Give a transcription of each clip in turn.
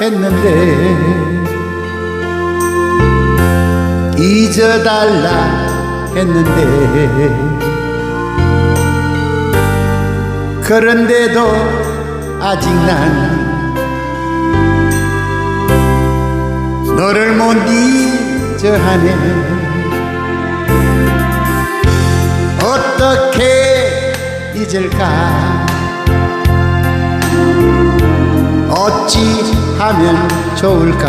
했는데 잊어달라 했는데 그런데도 아직 난 너를 못 잊어 하네. 어떻게 잊을까 어찌 하면 좋을까?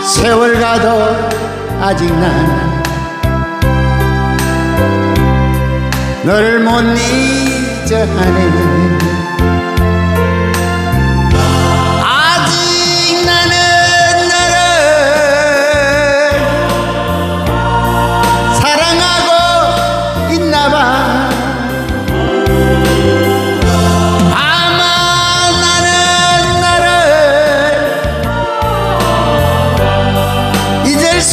세월 가도 아직 난 너를 못 잊어 하네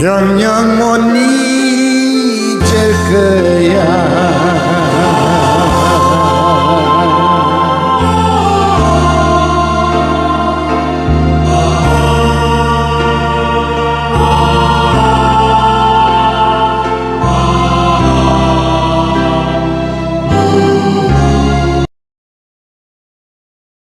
영영 못 잊을 거야.